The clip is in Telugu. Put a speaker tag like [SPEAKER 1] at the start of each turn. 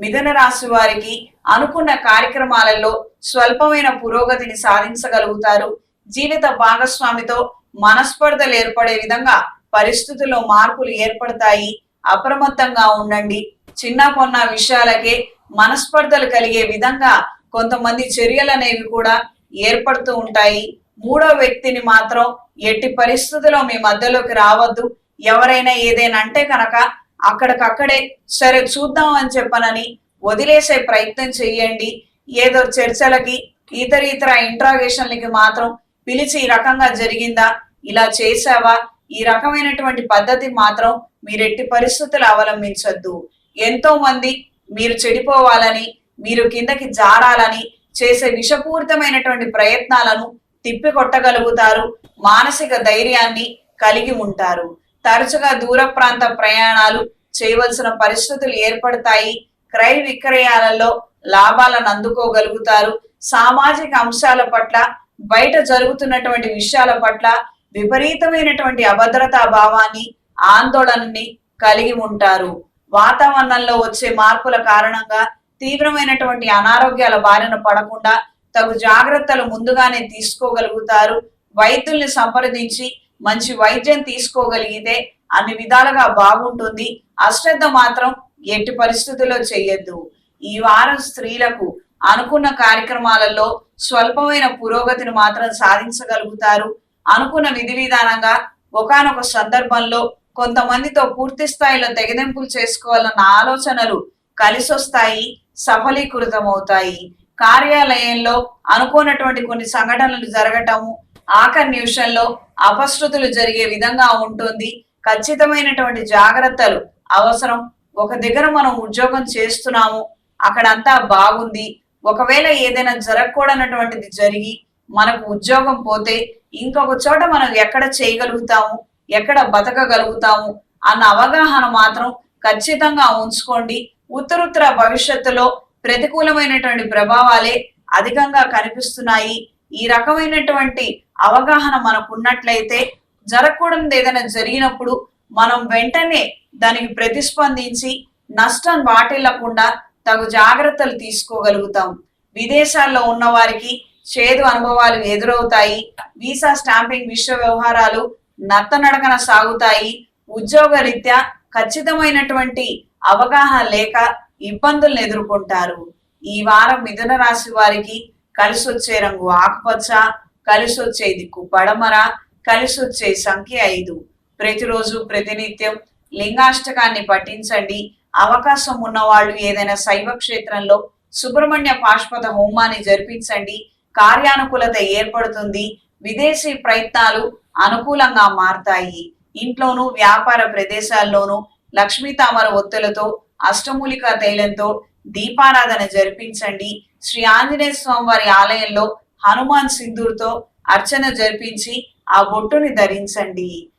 [SPEAKER 1] మిథున రాశి వారికి అనుకున్న కార్యక్రమాలలో స్వల్పమైన పురోగతిని సాధించగలుగుతారు. జీవిత భాగస్వామితో మనస్పర్ధలు ఏర్పడే విధంగా పరిస్థితుల్లో మార్పులు ఏర్పడతాయి. అప్రమత్తంగా ఉండండి. చిన్న కొన్న విషయాలకే మనస్పర్ధలు కలిగే విధంగా కొంతమంది చర్యలు అనేవి కూడా ఏర్పడుతూ ఉంటాయి. మూడో వ్యక్తిని మాత్రం ఎట్టి పరిస్థితుల్లో మీ మధ్యలోకి రావద్దు. ఎవరైనా ఏదైనా అంటే కనుక అక్కడికక్కడే సరే చూద్దాం అని చెప్పనని వదిలేసే ప్రయత్నం చెయ్యండి ఏదో చర్చలకి ఇతర ఇతర ఇంట్రాగేషన్లకి మాత్రం పిలిచి ఈ రకంగా జరిగిందా? ఇలా చేసావా ఈ రకమైనటువంటి పద్ధతి మాత్రం మీరు ఎట్టి పరిస్థితులు అవలంబించొద్దు. ఎంతో మంది మీరు చెడిపోవాలని మీరు కిందకి జారాలని చేసే విషపూరితమైనటువంటి ప్రయత్నాలను తిప్పికొట్టగలుగుతారు మానసిక ధైర్యాన్ని కలిగి ఉంటారు. తరచుగా దూర ప్రాంత ప్రయాణాలు చేయవలసిన పరిస్థితులు ఏర్పడతాయి. క్రయ విక్రయాలలో లాభాలను అందుకోగలుగుతారు. సామాజిక అంశాల పట్ల బయట జరుగుతున్నటువంటి విషయాల పట్ల విపరీతమైనటువంటి అభద్రతా భావాన్ని ఆందోళనని కలిగి ఉంటారు. వాతావరణంలో వచ్చే మార్పుల కారణంగా తీవ్రమైనటువంటి అనారోగ్యాల బారిన పడకుండా తగు జాగ్రత్తలు ముందుగానే తీసుకోగలుగుతారు. వైద్యుల్ని సంప్రదించి మంచి వైద్యం తీసుకోగలిగితే అన్ని విధాలుగా బాగుంటుంది. అశ్రద్ధ మాత్రం ఎట్టి పరిస్థితుల్లో చెయ్యొద్దు ఈ వారం స్త్రీలకు అనుకున్న కార్యక్రమాలలో స్వల్పమైన పురోగతిని మాత్రం సాధించగలుగుతారు. అనుకున్న విధి విధానంగా ఒకానొక సందర్భంలో కొంతమందితో పూర్తి స్థాయిలో తెగదెంపులు చేసుకోవాలన్న ఆలోచనలు కలిసొస్తాయి సఫలీకృతమవుతాయి. కార్యాలయంలో అనుకోనటువంటి కొన్ని సంఘటనలు జరగటము ఆఖరి నిమిషంలో అపశృతులు జరిగే విధంగా ఉంటుంది. ఖచ్చితమైనటువంటి జాగ్రత్తలు అవసరం. ఒక దగ్గర మనం ఉద్యోగం చేస్తున్నాము. అక్కడంతా బాగుంది. ఒకవేళ ఏదైనా జరగకూడనటువంటిది జరిగి మనకు ఉద్యోగం పోతే ఇంకొక చోట మనం ఎక్కడ చేయగలుగుతాము? ఎక్కడ బతకగలుగుతాము? అన్న అవగాహన మాత్రం ఖచ్చితంగా ఉంచుకోండి. ఉత్తరుత్తర భవిష్యత్తులో ప్రతికూలమైనటువంటి ప్రభావాలే అధికంగా కనిపిస్తున్నాయి. ఈ రకమైనటువంటి అవగాహన మనకు ఉన్నట్లయితే జరగకూడనిది ఏదైనా జరిగినప్పుడు మనం వెంటనే దానికి ప్రతిస్పందించి నష్టం వాటిల్లకుండా తగు జాగ్రత్తలు తీసుకోగలుగుతాం. విదేశాల్లో ఉన్న వారికి చేదు అనుభవాలు ఎదురవుతాయి. వీసా స్టాంపింగ్ విశ్వ వ్యవహారాలు నత్తనడకన సాగుతాయి. ఉద్యోగ రీత్యా ఖచ్చితమైనటువంటి అవగాహన లేక ఇబ్బందులను ఎదుర్కొంటారు. ఈ వారం మిథున రాశి వారికి కలిసొచ్చే రంగు ఆకుపచ్చ కలిసి వచ్చే దిక్కు పడమర కలిసి వచ్చే సంఖ్య ఐదు. ప్రతిరోజు ప్రతినిత్యం లింగాష్టకాన్ని పఠించండి. అవకాశం ఉన్నవాళ్ళు ఏదైనా శైవ క్షేత్రంలో సుబ్రహ్మణ్య పాష్పద హోమాన్ని జరిపించండి. కార్యానుకూలత ఏర్పడుతుంది. విదేశీ ప్రయత్నాలు అనుకూలంగా మారతాయి. ఇంట్లోనూ వ్యాపార ప్రదేశాల్లోనూ లక్ష్మీ తామర ఒత్తులతో అష్టమూలికా తైలంతో దీపారాధన జరిపించండి. శ్రీ ఆంజనేయ స్వామి వారి ఆలయంలో హనుమాన్ సింధూర్తో అర్చన జరిపించి ఆ బొట్టుని ధరించండి.